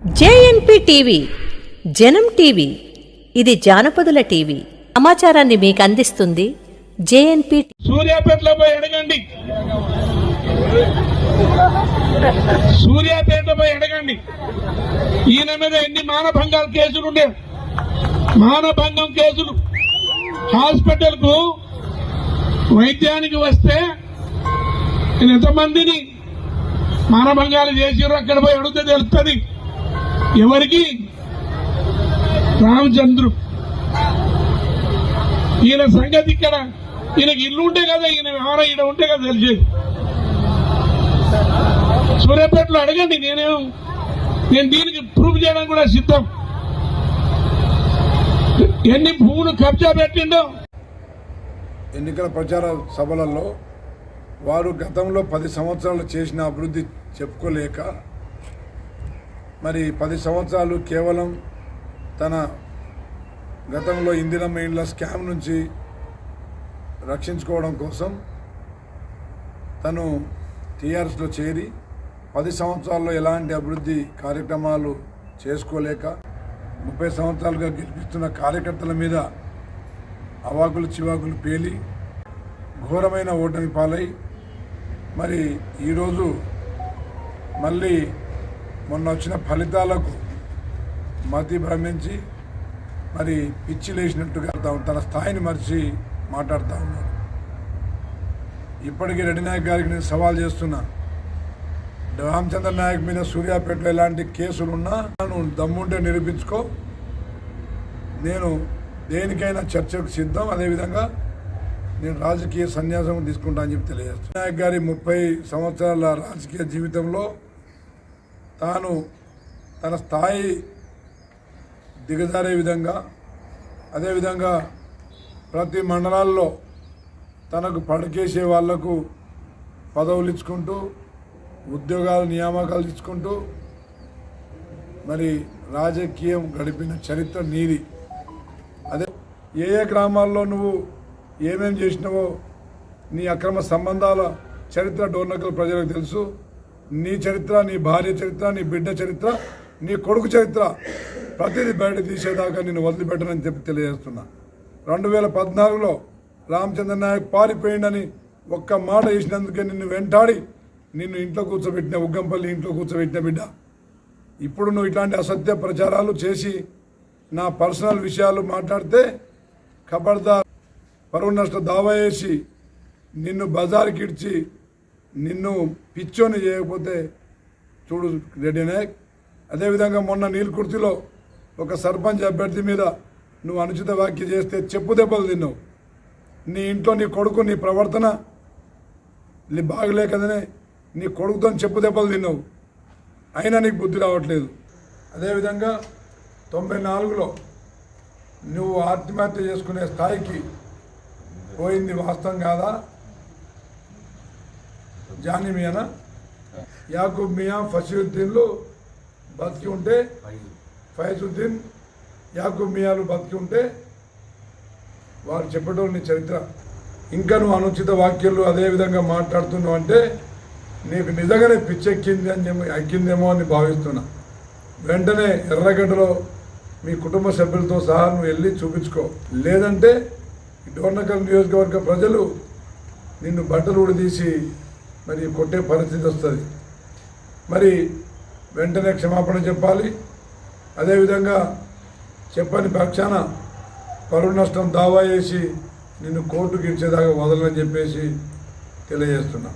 JNP TV జనం TV ఇది జానపదుల TV. సమాచారాన్ని మీకు అందిస్తుంది జేఎన్పి సూర్యాపేటలో పోయి అడగండి. సూర్యాపేటలో పోయి అడగండి. ఈయన మీద ఎన్ని మానభంగాల కేసులు ఉండే? మానభంగం కేసులు. హాస్పిటల్కు వైద్యానికి వస్తే ఎంతమందిని మానభంగాలు చేసిరు అక్కడ పోయి అడిగితే తెలుస్తుంది ఎవరికి? రామచంద్రు. ఈయన సంగతి ఇక్కడ ఈయనకి ఇల్లు ఉంటే కదా ఈయన వ్యవహారం ఈయన ఉంటే కదా తెలిసేది. సూర్యాపేటలో అడగండి నేనేం నేను దీనికి ప్రూఫ్ చేయడం కూడా సిద్ధం. ఎన్ని భూములు కబ్జా పెట్టిండో? ఎన్నికల ప్రచార సభలలో వారు గతంలో పది సంవత్సరాలు చేసిన అభివృద్ధి చెప్పుకోలేక మరి పది సంవత్సరాలు కేవలం తన గతంలో ఇందిరమ్మ ఇండ్ల స్కామ్ నుంచి రక్షించుకోవడం కోసం తను టీఆర్ఎస్లో చేరి పది సంవత్సరాల్లో ఎలాంటి అభివృద్ధి కార్యక్రమాలు చేసుకోలేక ముప్పై సంవత్సరాలుగా గెలిపిస్తున్న కార్యకర్తల మీద అవాకులు చివాకులు పేలి ఘోరమైన ఓటమి పాలై మరి ఈరోజు మళ్ళీ మొన్న వచ్చిన ఫలితాలకు మతి భ్రమించి మరి పిచ్చి లేచినట్టుగా తా- తన స్థాయిని మరిచి మాట్లాడుతూ ఉన్నాడు ఇప్పటికీ రెడ్డి నాయక్ గారికి నేను సవాల్ చేస్తున్నా. రామచంద్ర నాయక్ మీద సూర్యాపేటలో ఎలాంటి కేసులు ఉన్నా నువ్వు దమ్ముంటే నిరూపించుకో. నేను దేనికైనా చర్చకు సిద్ధం. అదేవిధంగా నేను రాజకీయ సన్యాసం తీసుకుంటా అని చెప్పి తెలియజేస్తాను నాయక్ గారి ముప్పై సంవత్సరాల రాజకీయ జీవితంలో తాను తన స్థాయి దిగజారే విధంగా అదేవిధంగా ప్రతి మండలాల్లో తనకు పడకేసే వాళ్ళకు పదవులు ఇచ్చుకుంటూ ఉద్యోగాలు నియామకాలు ఇచ్చుకుంటూ మరి రాజకీయం గడిపిన చరిత్ర నీది. అదే ఏ ఏ గ్రామాల్లో నువ్వు ఏమేం చేసినావో నీ అక్రమ సంబంధాల చరిత్ర డోర్నకల్ ప్రజలకు తెలుసు. నీ చరిత్ర నీ భార్య చరిత్ర నీ బిడ్డ చరిత్ర నీ కొడుకు చరిత్ర ప్రతిదీ బయట తీసేదాకా నేను వదిలిపెట్టనని చెప్పి తెలియజేస్తున్నా. రెండు వేల పద్నాలుగులో రామచంద్ర నాయక్ పారిపోయిండని ఒక్క మాట వేసినందుకే నిన్ను వెంటాడి నిన్ను ఇంట్లో కూర్చోబెట్టిన ఉగ్గంపల్లి ఇంట్లో కూర్చోబెట్టిన బిడ్డ. ఇప్పుడు నువ్వు ఇట్లాంటి అసత్య ప్రచారాలు చేసి నా పర్సనల్ విషయాలు మాట్లాడితే ఖబర్దార్ పరువు నష్ట దావా వేసి నిన్ను బజార్కి ఇడ్చి నిన్ను పిచ్చోని చేయకపోతే చూడు రెడ్డి నాయక్ అదేవిధంగా మొన్న నీలకుర్తిలో ఒక సర్పంచ్ అభ్యర్థి మీద నువ్వు అనుచిత వ్యాఖ్య చేస్తే చెప్పు దెబ్బలు తిన్నావు. నీ ఇంట్లో నీ కొడుకు నీ ప్రవర్తన నీ బాగలేకదనే నీ కొడుకుతో చెప్పు దెబ్బలు తిన్నావు. అయినా నీకు బుద్ధి రావట్లేదు. అదేవిధంగా తొంభై నాలుగులో నువ్వు ఆత్మహత్య చేసుకునే స్థాయికి పోయింది వాస్తవం కాదా? జానీ మియానా యాకూబ్ మియా ఫసీరుద్దీన్లు బతికి ఉంటే ఫైజుద్దీన్ యాకూబ్ మియాలు బతికి ఉంటే వారు చెప్పటోని చరిత్ర. ఇంకా నువ్వు అనుచిత వాక్యాలు అదే విధంగా మాట్లాడుతున్నావు అంటే నీకు నిజంగానే పిచ్చెక్కింది అని చెప్పి ఎక్కిందేమో అని భావిస్తున్నా. వెంటనే ఎర్రగడ్డలో మీ కుటుంబ సభ్యులతో సహా నువ్వు వెళ్ళి చూపించుకో. లేదంటే డోర్నకల్ నియోజకవర్గ ప్రజలు నిన్ను బట్టలు ఉడదీసి మరి కొట్టే పరిస్థితి వస్తుంది. మరి వెంటనే క్షమాపణ చెప్పాలి. అదేవిధంగా చెప్పని పక్షాన పరువు నష్టం దావా చేసి నిన్ను కోర్టుకి ఇచ్చేదాకా వదలని చెప్పేసి తెలియజేస్తున్నా.